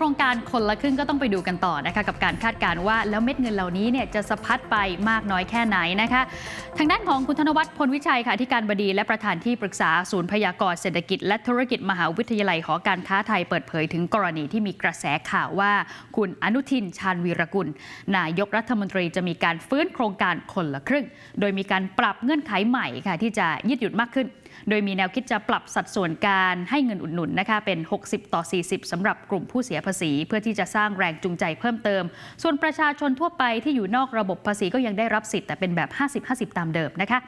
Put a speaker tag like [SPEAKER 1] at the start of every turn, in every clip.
[SPEAKER 1] โครงการคนละครึ่งก็ต้องไปดูกันต่อนะคะกับการคาดการณ์ว่าแล้วเม็ดเงินเหล่านี้เนี่ยจะสะพัดไปมากน้อยแค่ไหนนะคะทางด้านของคุณธนวัฒน์พลวิชัยค่ะที่การบดีและประธานที่ปรึกษาศูนย์พยากรเศรษฐกิจ และธุรกิจมหาวิทยาลัยหอการค้าไทยเปิดเผยถึงกรณีที่มีกระแสข่าวว่า คุณอนุทินชาญวีรกุล นายกรัฐมนตรีจะมีการฟื้นโครงการคนละครึ่ง โดยมีการปรับเงื่อนไขใหม่ค่ะที่จะยืดหยุ่นมากขึ้นโดยมีแนวคิดจะปรับสัดส่วนการให้เงินอุดหนุนนะคะเป็น 60 ต่อ 40สำหรับกลุ่มผู้เสียภาษี เพื่อที่จะสร้างแรงจูงใจเพิ่มเติม ส่วนประชาชนทั่วไปที่อยู่นอกระบบภาษีก็ยังได้รับสิทธิ์แต่เป็นแบบ 50-50 ตามเดิมนะคะ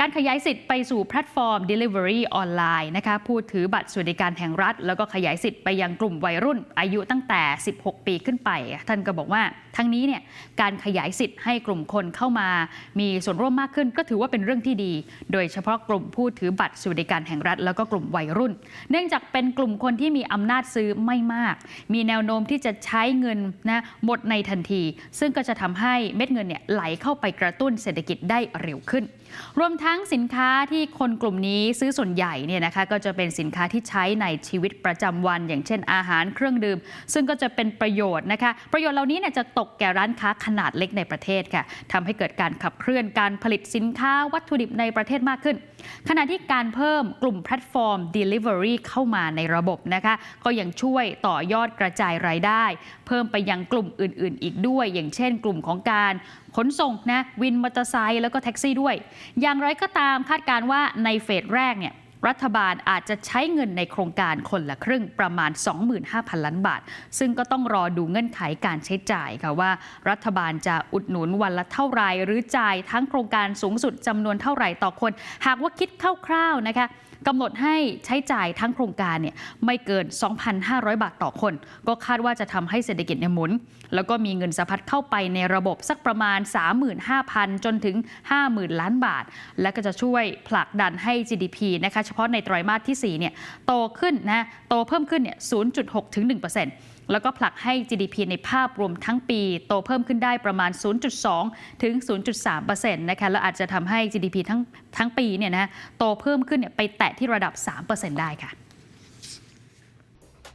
[SPEAKER 1] การขยายสิทธิ์ไปสู่แพลตฟอร์ม Delivery ออนไลน์นะคะผู้ถือบัตรสวัสดิการแห่งรัฐ แล้วก็ขยายสิทธิ์ไปยังกลุ่มวัยรุ่น อายุตั้งแต่ 16 ปีขึ้นไป ท่านก็บอกว่าทั้งนี้เนี่ยการขยายสิทธิ์ให้กลุ่มคนเข้ามา มีส่วนร่วมมากขึ้น ก็ถือว่าเป็นเรื่องที่ดี โดยเฉพาะกลุ่มผู้ถือบัตรสวัสดิการแห่งรัฐ แล้วก็กลุ่มวัยรุ่น เนื่องจากเป็นกลุ่มคนที่มีอำนาจซื้อไม่มาก มีแนวโน้มที่จะใช้เงินนะหมดในทันที ซึ่งก็จะทำให้เม็ดเงินเนี่ยไหลเข้าไปกระตุ้นเศรษฐกิจได้เร็วขึ้น รวมทั้งั้งสินค้าที่คนกลุ่มนี้ซื้อส่วนใหญ่เนี่ยนะคะก็จะเป็นสินค้าที่ใช้ในชีวิตประจำวัน อย่างเช่นอาหารเครื่องดื่ม ซึ่งก็จะเป็นประโยชน์นะคะประโยชน์เหล่านี้เนี่ยจะตกแก่ร้านค้าขนาดเล็กในประเทศค่ะทำให้เกิดการขับเคลื่อนการผลิตสินค้าวัตถุดิบในประเทศมากขึ้น ขณะที่การเพิ่มกลุ่มแพลตฟอร์ม Delivery เข้ามาในระบบนะคะก็ยังช่วยต่อยอดกระจายรายได้ เพิ่มไปยังกลุ่มอื่น ๆ อีกด้วย อย่างเช่น กลุ่มของการ ขนส่งนะวินมอเตอร์ไซค์แล้วก็แท็กซี่ด้วย อย่างไรก็ตามคาดการว่าในเฟสแรกเนี่ย รัฐบาลอาจจะใช้เงินในโครงการคนละครึ่งประมาณ 25,000 ล้านบาท ซึ่งก็ต้องรอดูเงื่อนไขการใช้จ่ายค่ะว่า รัฐบาลจะอุดหนุนวันละเท่าไรหรือจ่ายทั้งโครงการสูงสุดจำนวนเท่าไหร่ต่อคน หากว่าคิดคร่าวๆนะคะกำหนดให้ใช้จ่ายทั้งโครงการเนี่ยไม่เกิน 2,500 บาทต่อคน ก็คาดว่าจะทำให้เศรษฐกิจเนี่ยหมุน แล้วก็มีเงินสะพัดเข้าไปในระบบสักประมาณ 35,000 จนถึง 50,000 ล้านบาท และก็จะช่วยผลักดันให้ GDP นะคะเฉพาะในไตรมาสที่4เนี่ยโตขึ้นนะโตเพิ่มขึ้นเนี่ย 0.6 ถึง 1%แล้วก็ผลักให้ GDP ในภาพรวมทั้งปี โตเพิ่มขึ้นได้ประมาณ 0.2 ถึง 0.3%นะคะแล้วอาจจะทำให้ GDP ทั้งทั้งปีเนี่ยนะโตเพิ่มขึ้นเนี่ยไปแตะที่ระดับ 3%ได้ค่ะ